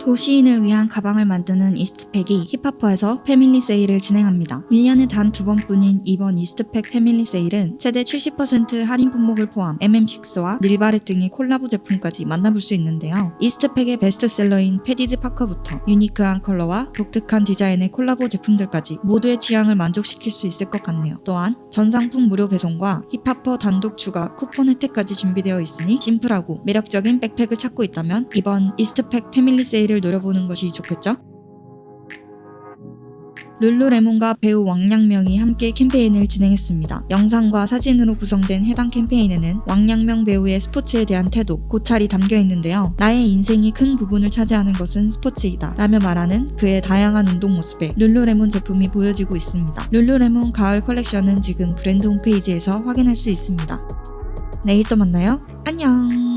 도시인을 위한 가방을 만드는 이스트팩이 힙합퍼에서 패밀리 세일을 진행합니다. 1년에 단 두 번뿐인 이번 이스트팩 패밀리 세일은 최대 70% 할인 품목을 포함 MM6와 닐바렛 등의 콜라보 제품까지 만나볼 수 있는데요. 이스트팩의 베스트셀러인 패디드 파커부터 유니크한 컬러와 독특한 디자인의 콜라보 제품들까지 모두의 취향을 만족시킬 수 있을 것 같네요. 또한 전 상품 무료 배송과 힙합퍼 단독 추가 쿠폰 혜택까지 준비되어 있으니 심플하고 매력적인 백팩을 찾고 있다면 이번 이스트팩 패밀리 세일 을 노려보는 것이 좋겠죠? 룰루레몬과 배우 왕양명이 함께 캠페인을 진행했습니다. 영상과 사진으로 구성된 해당 캠페인에는 왕양명 배우의 스포츠에 대한 태도, 고찰이 담겨 있는데요. 나의 인생이 큰 부분을 차지하는 것은 스포츠이다. 라며 말하는 그의 다양한 운동 모습에 룰루레몬 제품이 보여지고 있습니다. 룰루레몬 가을 컬렉션은 지금 브랜드 홈페이지에서 확인할 수 있습니다. 내일 또 만나요. 안녕!